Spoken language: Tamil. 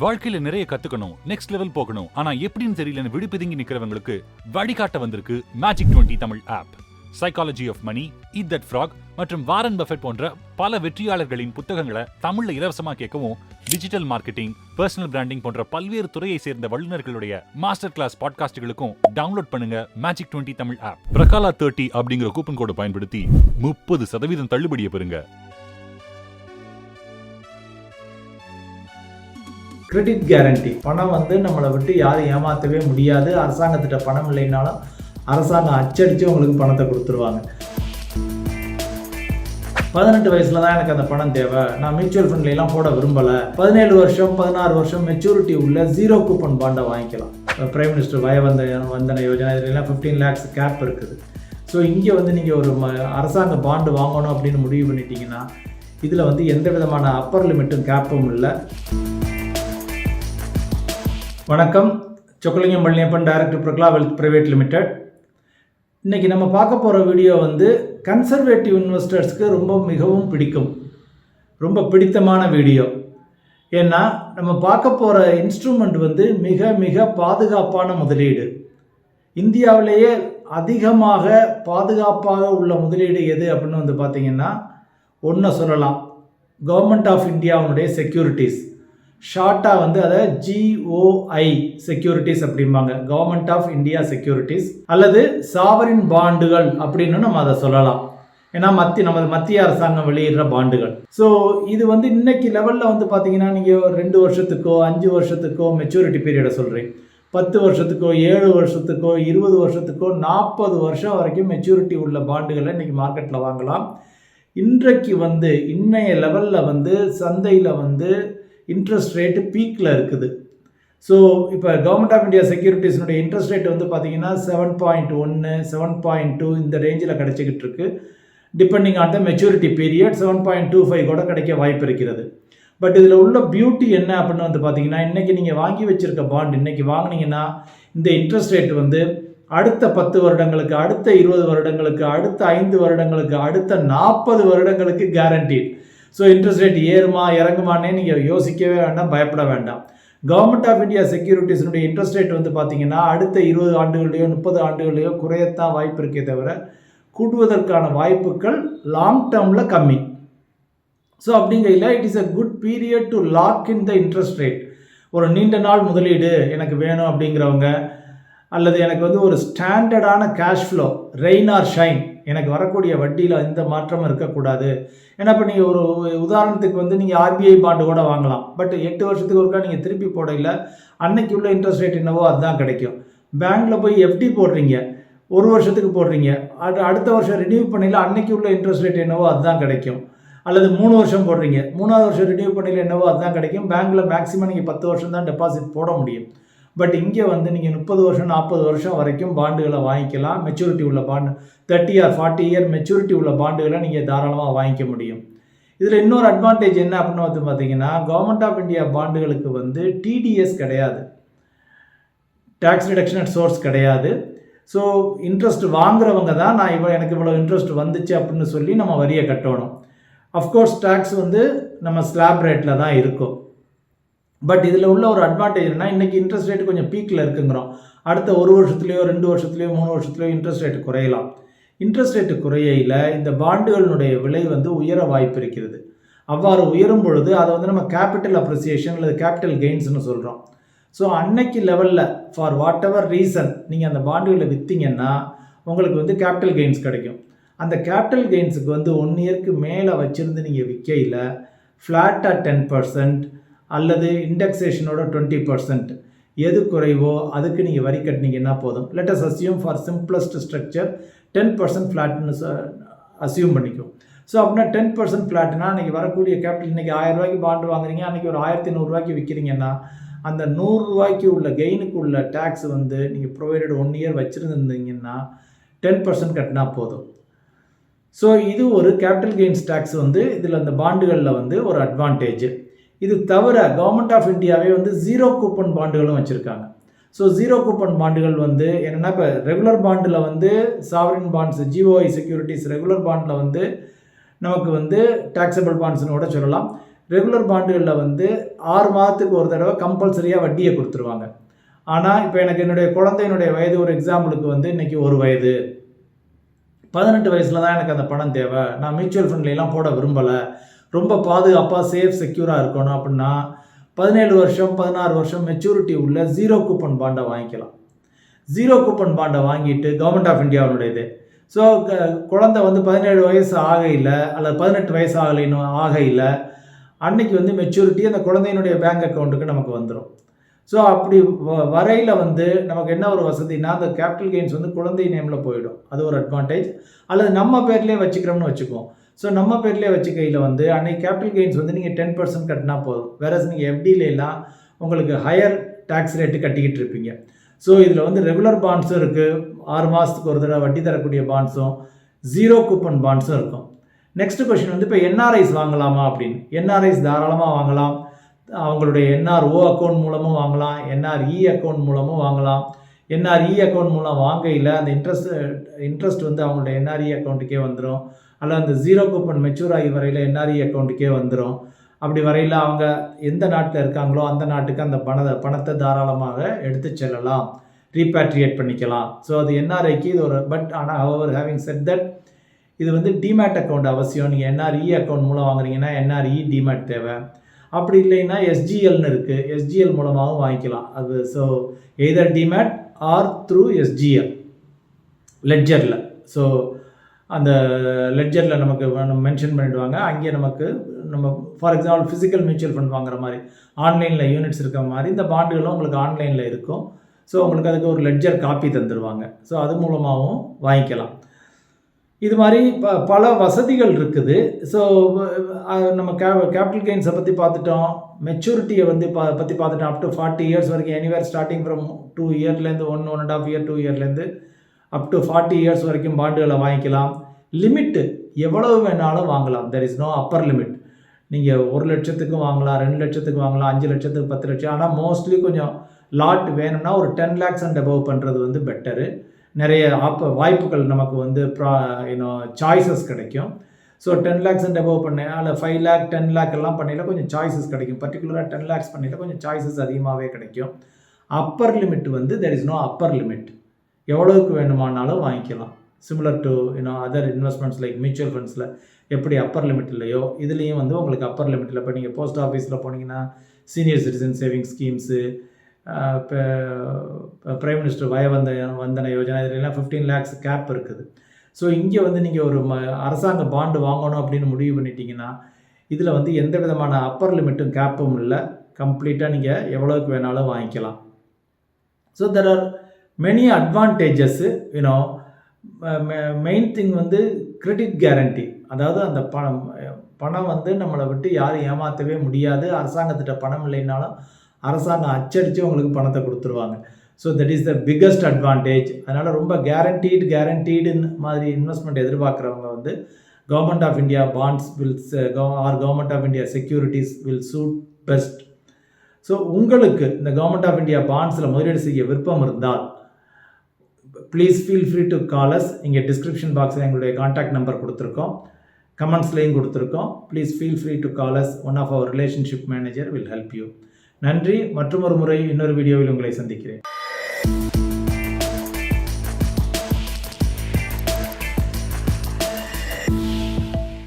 வாழ்க்கையில நிறைய கத்துக்கணும் நெக்ஸ்ட் லெவல் போகணும். ஆனா எப்படின்னு தெரியலன்னு விடுபிதுங்கி நிக்கிறவங்களுக்கு வழிகாட்ட வந்திருக்கு magic 20 Tamil app psychology of money eat that frog மற்றும் வாரன் பஃபெட் போன்ற பல வெற்றியாளர்களின் புத்தகங்களை தமிழ்ல இலவசமா கேட்கவும் டிஜிட்டல் மார்க்கெட்டிங் பர்சனல் பிராண்டிங் போன்ற பல்வேறு துறையை சேர்ந்த வல்லுநர்களுடைய மாஸ்டர் கிளாஸ் பாட்காஸ்டுகளுக்கும் டவுன்லோட் பண்ணுங்க magic 20 Tamil app Prakala thirty அப்படிங்கிற கூப்பன் கோடை பயன்படுத்தி முப்பது சதவீதம் தள்ளுபடியை பெறுங்க. கிரெடிட் கேரண்டி பணம் வந்து நம்மளை விட்டு யாரும் ஏமாற்றவே முடியாது. அரசாங்கத்திட்ட பணம் இல்லைனாலும் அரசாங்கம் அச்சடித்து உங்களுக்கு பணத்தை கொடுத்துருவாங்க. பதினெட்டு வயசுல தான் எனக்கு அந்த பணம் தேவை. நான் மியூச்சுவல் ஃபண்ட்லாம் போட விரும்பலை. பதினேழு வருஷம் பதினாறு வருஷம் மெச்சூரிட்டி உள்ள ஜீரோ கூப்பன் பாண்டை வாங்கிக்கலாம். பிரைம் மினிஸ்டர் வயவந்த வந்தன யோஜனா இதுலாம் ஃபிஃப்டீன் லேக்ஸ் கேப் இருக்குது. ஸோ இங்கே வந்து நீங்கள் ஒரு அரசாங்க பாண்டு வாங்கணும் அப்படின்னு முடிவு பண்ணிட்டீங்கன்னா இதில் வந்து எந்த விதமான அப்பர் லிமிட்டும் கேப்பும் இல்லை. வணக்கம். Chockalingam Palaniappan director Prakala wealth private limited இன்றைக்கி நம்ம பார்க்க போகிற வீடியோ வந்து கன்சர்வேட்டிவ் இன்வெஸ்டர்ஸ்க்கு ரொம்ப மிகவும் பிடிக்கும். ரொம்ப பிடித்தமான வீடியோ. ஏன்னா நம்ம பார்க்க போகிற இன்ஸ்ட்ருமெண்ட் வந்து மிக மிக பாதுகாப்பான முதலீடு. இந்தியாவிலேயே அதிகமாக பாதுகாப்பாக உள்ள முதலீடு எது அப்படின்னு வந்து பார்த்திங்கன்னா ஒன்றை சொல்லலாம். கவர்மெண்ட் ஆஃப் இந்தியாவுடைய செக்யூரிட்டிஸ் ஷார்ட்டாக வந்து அதை ஜிஓஐ செக்யூரிட்டிஸ் அப்படிம்பாங்க. கவர்மெண்ட் ஆஃப் இந்தியா செக்யூரிட்டிஸ் அல்லது சாவரின் பாண்டுகள் அப்படின்னு நம்ம அதை சொல்லலாம். ஏன்னா மத்திய நமது மத்திய அரசாங்கம் வெளியிடுற பாண்டுகள். ஸோ இது வந்து இன்னைக்கு லெவலில் வந்து பார்த்தீங்கன்னா நீங்கள் ரெண்டு வருஷத்துக்கோ அஞ்சு வருஷத்துக்கோ மெச்சூரிட்டி பீரியடை சொல்கிறேன் பத்து வருஷத்துக்கோ ஏழு வருஷத்துக்கோ இருபது வருஷத்துக்கோ நாற்பது வருஷம் வரைக்கும் மெச்சூரிட்டி உள்ள பாண்டுகளை இன்றைக்கி மார்க்கெட்டில் வாங்கலாம். இன்றைக்கு வந்து இன்றைய லெவலில் வந்து சந்தையில் வந்து இன்ட்ரெஸ்ட் ரேட்டு பீக்கில் இருக்குது. ஸோ இப்போ கவர்மெண்ட் ஆஃப் இந்தியா செக்யூரிட்டிஸினுடைய இன்ட்ரெஸ்ட் ரேட் வந்து பார்த்திங்கன்னா செவன் பாயிண்ட் ஒன்று செவன் பாயிண்ட் டூ இந்த ரேஞ்சில் கிடச்சிக்கிட்டு இருக்கு. Depending on the maturity period seven point two five கூட கிடைக்க வாய்ப்பு இருக்கிறது. பட் இதில் உள்ள பியூட்டி என்ன அப்படின்னு வந்து பார்த்தீங்கன்னா இன்றைக்கி நீங்கள் வாங்கி வச்சுருக்க பாண்ட் இன்றைக்கி வாங்கினீங்கன்னா இந்த இன்ட்ரெஸ்ட் ரேட் வந்து அடுத்த பத்து வருடங்களுக்கு அடுத்த இருபது வருடங்களுக்கு அடுத்த ஐந்து வருடங்களுக்கு அடுத்த நாற்பது வருடங்களுக்கு கேரண்டீட் ஸோ இன்ட்ரெஸ்ட் ரேட் ஏறுமா இறங்குமானே நீங்கள் யோசிக்கவே வேண்டாம் பயப்பட வேண்டாம். கவர்மெண்ட் ஆஃப் இந்தியா செக்யூரிட்டிஸினுடைய இன்ட்ரெஸ்ட் ரேட் வந்து பார்த்தீங்கன்னா அடுத்த இருபது ஆண்டுகள்லையோ முப்பது ஆண்டுகள்லையோ குறையத்தான் வாய்ப்பு இருக்கே தவிர கூடுவதற்கான வாய்ப்புகள் லாங் டேர்மில் கம்மி. So அப்படிங்கையில் it is a good period to lock in the interest rate ஒரு நீண்ட நாள் முதலீடு எனக்கு வேணும் அப்படிங்கிறவங்க அல்லது எனக்கு வந்து ஒரு ஸ்டாண்டர்டான cash flow rain or shine எனக்கு வரக்கூடிய வட்டியில் எந்த மாற்றமும் இருக்கக்கூடாது. ஏன்னா இப்போ நீங்கள் ஒரு உதாரணத்துக்கு வந்து நீங்கள் ஆர்பிஐ பாண்டு கூட வாங்கலாம். பட் எட்டு வருஷத்துக்கு ஒருக்கா நீங்கள் திருப்பி போடையில் அன்னைக்கு உள்ள இன்ட்ரெஸ்ட் ரேட் என்னவோ அதுதான் கிடைக்கும். பேங்க்கில் போய் எஃப்டி போடுறீங்க. ஒரு வருஷத்துக்கு போடுறீங்க. அடு அடுத்த வருஷம் ரினியூ பண்ணல அன்னைக்கு உள்ள இன்ட்ரெஸ்ட் ரேட் என்னவோ அதுதான் கிடைக்கும். அல்லது மூணு வருஷம் போடுறீங்க. மூணாவது வருஷம் ரினியூ பண்ணல என்னவோ அதுதான் கிடைக்கும். பேங்க்கில் மேக்ஸிமம் நீங்கள் பத்து வருஷம் தான் டெபாசிட் போட முடியும். பட் இங்கே வந்து நீங்கள் முப்பது வருஷம் நாற்பது வருஷம் வரைக்கும் பாண்டுகளை வாங்கிக்கலாம். மெச்சூரிட்டி உள்ள bond thirty or forty year maturity உள்ள பாண்டுகளை நீங்கள் தாராளமாக வாங்கிக்க முடியும். இதில் இன்னொரு அட்வான்டேஜ் என்ன அப்படின்னு வந்து பார்த்தீங்கன்னா கவர்மெண்ட் ஆஃப் இந்தியா பாண்டுகளுக்கு வந்து டிடிஎஸ் கிடையாது. டேக்ஸ் ரிடக்ஷன் சோர்ஸ் கிடையாது. ஸோ இன்ட்ரெஸ்ட் வாங்குறவங்க தான் நான் இவ்வளோ எனக்கு இவ்வளோ இன்ட்ரெஸ்ட் வந்துச்சு அப்படின்னு சொல்லி நம்ம வரியை கட்டணும். அஃப்கோர்ஸ் டேக்ஸ் வந்து நம்ம ஸ்லாப் ரேட்டில் தான் இருக்கும். பட் இதில் உள்ள ஒரு அட்வான்டேஜ் என்ன இன்றைக்கி இன்ட்ரெஸ்ட் ரேட் கொஞ்சம் பீக்கில் இருக்குங்கிறோம். அடுத்த ஒரு வருஷத்துலேயோ ரெண்டு வருஷத்துலேயோ மூணு வருஷத்துலேயோ இன்ட்ரெஸ்ட் ரேட் குறையலாம். இன்ட்ரெஸ்ட் ரேட்டு குறையில இந்த பாண்டுகளினுடைய விலை வந்து உயர வாய்ப்பு இருக்கிறது. அவ்வாறு உயரும் பொழுது அதை வந்து நம்ம கேபிட்டல் அப்ரிசியேஷன் அல்லது கேபிட்டல் கெயின்ஸ்னு சொல்கிறோம் ஸோ அன்னைக்கு லெவலில் ஃபார் வாட் எவர் ரீசன் நீங்கள் அந்த பாண்டுகளை விற்றீங்கன்னா உங்களுக்கு வந்து கேபிட்டல் கெயின்ஸ் கிடைக்கும். அந்த கேபிட்டல் கெயின்ஸுக்கு வந்து ஒன் இயர்க்கு மேலே வச்சுருந்து நீங்கள் விற்கையில் ஃப்ளாட்டாக டென் பர்சன்ட் அல்லது இண்டெக்ஸேஷனோட டுவெண்ட்டி பர்சன்ட் எது குறைவோ அதுக்கு நீங்கள் வரி கட்டினீங்கன்னா போதும். Let's assume for simplest structure ten percent ஃப்ளாட்னு assume பண்ணிக்கும் ஸோ அப்படின்னா டென் பர்சன்ட் ஃப்ளாட்னா அன்றைக்கி வரக்கூடிய கேபிட்டல் இன்றைக்கி ஆயிரம் ரூபாய்க்கு பாண்டு வாங்குறீங்க. அன்றைக்கி ஒரு ஆயிரத்தி நூறுரூவாய்க்கு விற்கிறீங்கன்னா அந்த நூறுரூவாய்க்கு உள்ள கெயினுக்கு உள்ள டேக்ஸ் வந்து நீங்கள் ப்ரொவைடட் ஒன் இயர் வச்சுருந்துருந்தீங்கன்னா டென் பர்சன்ட் கட்டினா போதும். ஸோ இது ஒரு கேபிட்டல் கெயின்ஸ் டேக்ஸ் வந்து இதில் அந்த பாண்டுகளில் வந்து ஒரு அட்வான்டேஜ் இது தவிர கவர்மெண்ட் ஆஃப் இந்தியாவே வந்து ஜீரோ கூப்பன் பாண்டுகளும் வச்சுருக்காங்க. ஸோ ஜீரோ கூப்பன் பாண்டுகள் வந்து என்னென்னா இப்போ ரெகுலர் பாண்டில் வந்து sovereign bonds GOI securities regular பாண்டில் வந்து நமக்கு வந்து டாக்ஸபிள் பாண்ட்ஸ்னு கூட சொல்லலாம். ரெகுலர் பாண்டுகளில் வந்து ஆறு மாதத்துக்கு ஒரு தடவை கம்பல்சரியாக வட்டியை கொடுத்துருவாங்க. ஆனால் இப்போ எனக்கு என்னுடைய குழந்தையினுடைய வயது ஒரு எக்ஸாம்பிளுக்கு வந்து இன்றைக்கி ஒரு வயது. பதினெட்டு வயசில் தான் எனக்கு அந்த பணம் தேவை. நான் மியூச்சுவல் ஃபண்ட்லாம் போட விரும்பலை. ரொம்ப பாதுகாப்பாக சேஃப் செக்யூராக இருக்கணும் அப்படின்னா பதினேழு வருஷம் பதினாறு வருஷம் மெச்சூரிட்டி உள்ள ஜீரோ கூப்பன் பாண்டை வாங்கிக்கலாம். ஜீரோ கூப்பன் பாண்டை வாங்கிட்டு கவர்மெண்ட் ஆஃப் இந்தியாவுடையது ஸோ குழந்தை வந்து பதினேழு வயசு ஆகையில் அல்லது பதினெட்டு வயசு ஆகலைன்னு இன்னும் ஆகையில் அன்னைக்கு வந்து மெச்சூரிட்டி அந்த குழந்தையினுடைய பேங்க் அக்கௌண்ட்டுக்கு நமக்கு வந்துடும் ஸோ அப்படி வ வரையில் வந்து நமக்கு என்ன ஒரு வசதினா அந்த கேபிட்டல் கெயின்ஸ் வந்து குழந்தை நேமில் போயிடும். அது ஒரு அட்வான்டேஜ் அல்லது நம்ம பேர்லேயே வச்சுக்கிறோம்னு வச்சுக்குவோம். ஸோ நம்ம பேர்லேயே வச்சு கையில் வந்து அன்னைக்கு கேபிட்டல் கெயின்ஸ் வந்து நீங்கள் டென் பர்சன்ட் கட்டினா போதும். வேற நீங்கள் எஃப்டிலாம் உங்களுக்கு ஹையர் டேக்ஸ் ரேட்டு கட்டிக்கிட்டு இருப்பீங்க. ஸோ இதில் வந்து ரெகுலர் பாண்ட்ஸும் இருக்குது ஆறு மாதத்துக்கு ஒரு தடவை வட்டி தரக்கூடிய பாண்ட்ஸும் ஜீரோ கூப்பன் பாண்ட்ஸும் இருக்கும். நெக்ஸ்ட் கொஷின் வந்து இப்போ என்ஆர்ஐஸ் வாங்கலாமா அப்படின்னு. என்ஆர்ஐஸ் தாராளமாக வாங்கலாம். அவங்களுடைய என்ஆர்ஓ அக்கௌண்ட் மூலமும் வாங்கலாம். என்ஆர்இ அக்கௌண்ட் மூலமும் வாங்கலாம். என்ஆர்இ அக்கௌண்ட் மூலம் வாங்கையில் அந்த இன்ட்ரெஸ்ட் இன்ட்ரெஸ்ட் வந்து அவங்களுடைய என்ஆர்இ அக்கௌண்ட்டுக்கே வந்துடும் அல்ல அந்த ஜீரோ கூப்பன் மெச்சூர் ஆகி வரையில் என்ஆர்இ அக்கௌண்ட்டுக்கே வந்துடும் அப்படி வரையில் அவங்க எந்த நாட்டில் இருக்காங்களோ அந்த நாட்டுக்கு அந்த பணத்தை பணத்தை தாராளமாக எடுத்து செல்லலாம். ரீபேட்ரியேட் பண்ணிக்கலாம். ஸோ அது என்ஆர்ஐக்கு இது ஒரு பட் ஆனால் ஹவர் ஹேவிங் செட் தட் இது வந்து டிமேட் அக்கௌண்ட் அவசியம். நீங்கள் என்ஆர்இ அக்கௌண்ட் மூலம் வாங்குறீங்கன்னா என்ஆர்இ டிமேட் தேவை. அப்படி இல்லைன்னா எஸ்ஜிஎல்னு இருக்குது எஸ்ஜிஎல் மூலமாகவும் வாங்கிக்கலாம். அது so either demat or through SGL லெட்ஜரில் so அந்த லெட்ஜரில் நமக்கு மென்ஷன் பண்ணிவிடுவாங்க அங்கே நமக்கு நம்ம for example physical mutual fund வாங்குற மாதிரி ஆன்லைனில் யூனிட்ஸ் இருக்கிற மாதிரி இந்த பாண்டுகளும் உங்களுக்கு ஆன்லைனில் இருக்கும். ஸோ உங்களுக்கு அதுக்கு ஒரு லெட்ஜர் காப்பி தந்துடுவாங்க ஸோ அது மூலமாகவும் வாங்கிக்கலாம். இது மாதிரி ப பல வசதிகள் இருக்குது. ஸோ நம்ம கே கேபிட்டல் கெயின்ஸை பற்றி பார்த்துட்டோம். மெச்சூரிட்டியை வந்து பா பற்றி பார்த்துட்டோம். அப் டு ஃபார்ட்டி இயர்ஸ் வரைக்கும் anywhere starting from two இயர்லேருந்து one one and half year two இயர்லேருந்து up to forty years வரைக்கும் பாண்டுகளை வாங்கிக்கலாம். லிமிட்டு எவ்வளவு வேணாலும் வாங்கலாம். There is no upper limit நீங்கள் ஒரு லட்சத்துக்கும் வாங்கலாம் ரெண்டு லட்சத்துக்கு வாங்கலாம் அஞ்சு லட்சத்துக்கு பத்து லட்சம். ஆனால் மோஸ்ட்லி கொஞ்சம் லாட் வேணும்னா ஒரு டென் லேக்ஸ் அண்ட் அபவ் பண்ணுறது வந்து பெட்டரு நிறைய ஆப்ப வாய்ப்புகள் நமக்கு வந்து ப்ரா யூனோ சாய்ஸஸ் கிடைக்கும். So ten lakhs and above பண்ணேன் அதில் ஃபைவ் லேக் டென் லேக் எல்லாம் பண்ணியில் கொஞ்சம் சாய்ஸஸ் கிடைக்கும். பர்டிகுலராக டென் லேக்ஸ் பண்ணியில் கொஞ்சம் சாய்ஸஸ் அதிகமாகவே கிடைக்கும். அப்பர் லிமிட் வந்து there is no upper limit எவ்வளவுக்கு வேணுமானாலும் வாங்கிக்கலாம். Similar to you know other investments like mutual ஃபண்ட்ஸில் எப்படி அப்பர் லிமிட் இல்லையோ இதுலேயும் வந்து உங்களுக்கு அப்பர் லிமிட்டில் இப்போ நீங்கள் போஸ்ட் ஆஃபீஸில் போனீங்கன்னா சீனியர் சிட்டிசன் சேவிங் ஸ்கீம்ஸு இப்போ பிரைம் மினிஸ்டர் வயவந்த வந்தன யோஜனா இதுலாம் ஃபிஃப்டீன் லேக்ஸ் கேப் இருக்குது. ஸோ இங்கே வந்து நீங்கள் ஒரு ம அரசாங்க பாண்டு வாங்கணும் அப்படின்னு முடிவு பண்ணிட்டீங்கன்னா இதில் வந்து எந்த விதமான அப்பர் லிமிட்டும் கேப்பும் இல்லை. கம்ப்ளீட்டாக நீங்கள் எவ்வளோக்கு வேணாலும் வாங்கிக்கலாம். So there are many advantages you know main thing வந்து கிரெடிட் கேரண்டி அதாவது அந்த பணம் பணம் வந்து நம்மளை விட்டு யாரும் ஏமாற்றவே முடியாது. அரசாங்கத்திட்ட பணம் இல்லைனாலும் அரசாங்கம் அச்சடித்து உங்களுக்கு பணத்தை கொடுத்துருவாங்க. So that is the biggest advantage அதனால் ரொம்ப கேரண்டீடு கேரண்டீடு மாதிரி இன்வெஸ்ட்மெண்ட் எதிர்பார்க்குறவங்க வந்து government of India bonds will or government of India securities will suit best so உங்களுக்கு இந்த கவர்மெண்ட் ஆஃப் இந்தியா பாண்ட்ஸில் முதலீடு செய்ய விருப்பம் இருந்தால் please feel free to call us இங்கே டிஸ்கிரிப்ஷன் பாக்ஸில் எங்களுடைய காண்டாக்ட் நம்பர் கொடுத்துருக்கோம். கமெண்ட்ஸ்லேயும் கொடுத்துருக்கோம். Please feel free to call us one of our relationship manager will help you நன்றி. மற்றும் ஒரு முறை இன்னொரு வீடியோவில் உங்களை சந்திக்கிறேன்.